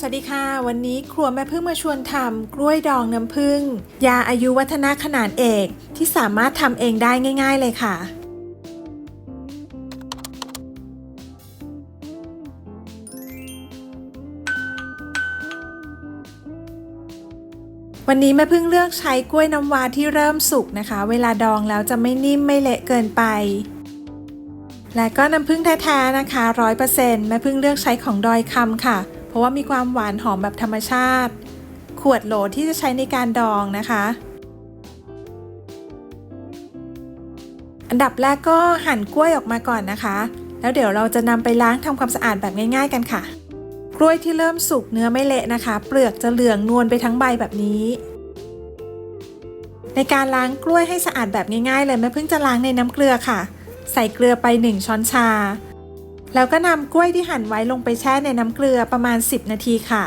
สวัสดีค่ะ วันนี้ครัวแม่พึ่งมาชวนทำกล้วยดองน้ำผึ้งยาอายุวัฒนะขนาดเอกที่สามารถทำเองได้ง่าย ๆ เลยค่ะ วันนี้แม่พึ่งเลือกใช้กล้วยน้ำว้าที่เริ่มสุกนะคะ เวลาดองแล้วจะไม่นิ่มไม่เละเกินไปและก็น้ำผึ้งแท้ๆนะคะร้อยเปอร์เซ็นต์แม่พึ่งเลือกใช้ของดอยคำค่ะ ราะว่ามีความหวานหอมแบบธรรมชาติ ขวดโหลที่จะใช้ในการดองนะคะ อันดับแรกก็หั่นกล้วยออกมาก่อนนะคะ แล้วเดี๋ยวเราจะนำไปล้างทำความสะอาดแบบง่าย ๆ กันค่ะ กล้วยที่เริ่มสุกเนื้อไม่เละนะคะ เปลือกจะเหลืองนวลไปทั้งใบแบบนี้ในการล้างกล้วยให้สะอาดแบบง่ายๆเลยแม่เพิ่งจะล้างในน้ำเกลือค่ะ ใส่เกลือไป 1 ช้อนชา แล้วก็นำกล้วยที่หั่นไว้ลงไปแช่ในน้ำเกลือประมาณ 10 นาทีค่ะ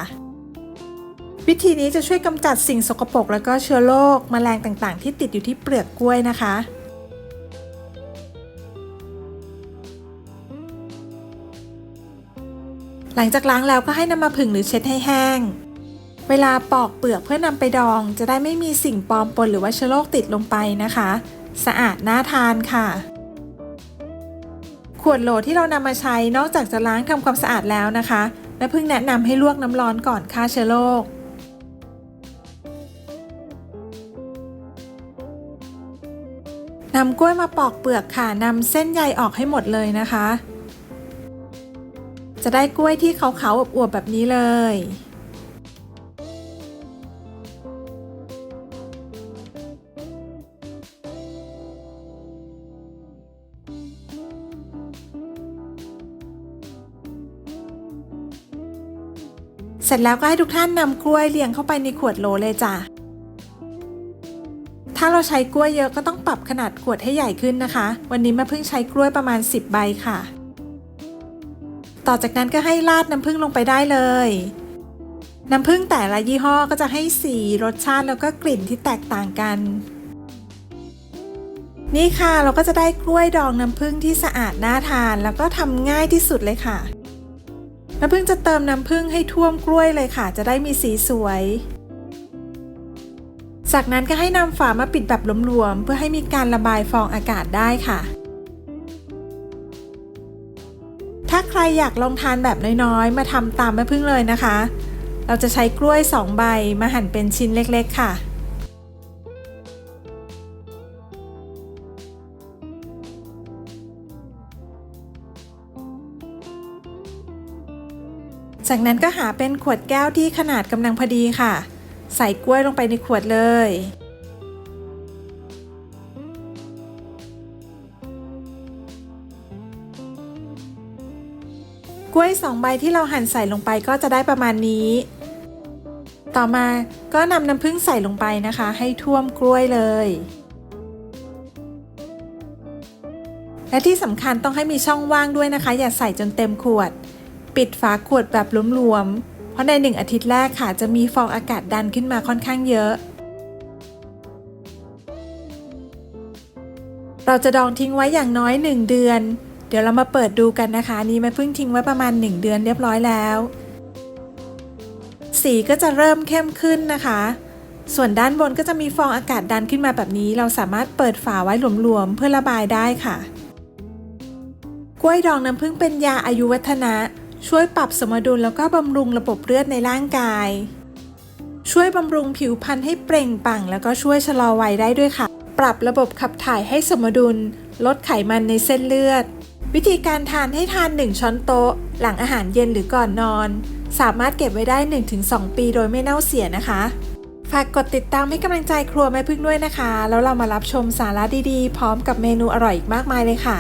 วิธีนี้จะช่วยกำจัดสิ่งสกปรกแล้วก็เชื้อโรคแมลงต่างๆ ที่ติดอยู่ที่เปลือกกล้วยนะคะ หลังจากล้างแล้วก็ให้นำมาผึ่งหรือเช็ดให้แห้ง เวลาปอกเปลือกเพื่อนำไปดอง จะได้ไม่มีสิ่งปลอมปนหรือว่าเชื้อโรคติดลงไปนะคะ สะอาดน่าทานค่ะ ขวดโหลที่เรานำมาใช้นอกจากจะล้างทำความสะอาดแล้วนะคะแม่พึ่งแนะนำให้ลวกน้ำร้อนก่อนฆ่าเชื้อโรคนำกล้วยมาปอกเปลือกค่ะนำเส้นใยออกให้หมดเลยนะคะ จะได้กล้วยที่ขาวๆอวบๆแบบนี้เลย เสร็จแล้วก็ให้ทุกท่านนำกล้วยเรียงเข้าไปในขวดโหลเลยจ้ะ ถ้าเราใช้กล้วยเยอะก็ต้องปรับขนาดขวดให้ใหญ่ขึ้นนะคะ วันนี้แม่พึ่งใช้กล้วยประมาณ 10 ใบค่ะ ต่อจากนั้นก็ให้ราดน้ำผึ้งลงไปได้เลย น้ำผึ้งแต่ละยี่ห้อก็จะให้สีรสชาติแล้วก็กลิ่นที่แตกต่างกัน นี่ค่ะเราก็จะได้กล้วยดองน้ำผึ้งที่สะอาดน่าทาน แล้วก็ทำง่ายที่สุดเลยค่ะ น้ำผึ้งจะเติมน้ำผึ้งให้ท่วมกล้วยเลยค่ะ จะได้มีสีสวย จากนั้นก็ให้นำฝามาปิดแบบหลวมๆเพื่อให้มีการระบายฟองอากาศได้ค่ะ ถ้าใครอยากลองทานแบบน้อยๆ มาทำตามแม่พึ่งเลยนะคะ เราจะใช้กล้วย 2 ใบมาหั่นเป็นชิ้นเล็กๆค่ะ จากนั้นก็หาเป็นขวดแก้วที่ขนาดกำลังพอดีค่ะ ใส่กล้วยลงไปในขวดเลย กล้วยสองใบที่เราหั่นใส่ลงไปก็จะได้ประมาณนี้ ต่อมาก็นำน้ำผึ้งใส่ลงไปนะคะ ให้ท่วมกล้วยเลยและที่สำคัญต้องให้มีช่องว่างด้วยนะคะ อย่าใส่จนเต็มขวด ปิดฝาขวดแบบหลวมๆ เพราะในหนึ่งอาทิตย์แรกค่ะจะมีฟองอากาศดันขึ้นมาค่อนข้างเยอะ เราจะดองทิ้งไว้อย่างน้อย 1 เดือน เดี๋ยวเรามาเปิดดูกันนะคะ นี่แม่เพิ่งทิ้งไว้ประมาณ 1 เดือนเรียบร้อยแล้ว สีก็จะเริ่มเข้มขึ้นนะคะ ส่วนด้านบนก็จะมีฟองอากาศดันขึ้นมาแบบนี้ เราสามารถเปิดฝาไว้หลวมๆเพื่อระบายได้ค่ะกล้วยดองน้ำผึ้งเป็นยาอายุวัฒนะ ช่วยปรับสมดุลแล้วก็บำรุงระบบเลือดในร่างกาย ช่วยบำรุงผิวพรรณให้เปล่งปลั่ง แล้วก็ช่วยชะลอวัยได้ด้วยค่ะ ปรับระบบขับถ่ายให้สมดุล ลดไขมันในเส้นเลือด วิธีการทานให้ทาน 1 ช้อนโต๊ะ หลังอาหารเย็นหรือก่อนนอน สามารถเก็บไว้ได้ 1-2 ปีโดยไม่เน่าเสียนะคะฝากกดติดตามให้กำลังใจครัวแม่พึ่งด้วยนะคะ แล้วเรามารับชมสาระดีๆ พร้อมกับเมนูอร่อยอีกมากมายเลยค่ะ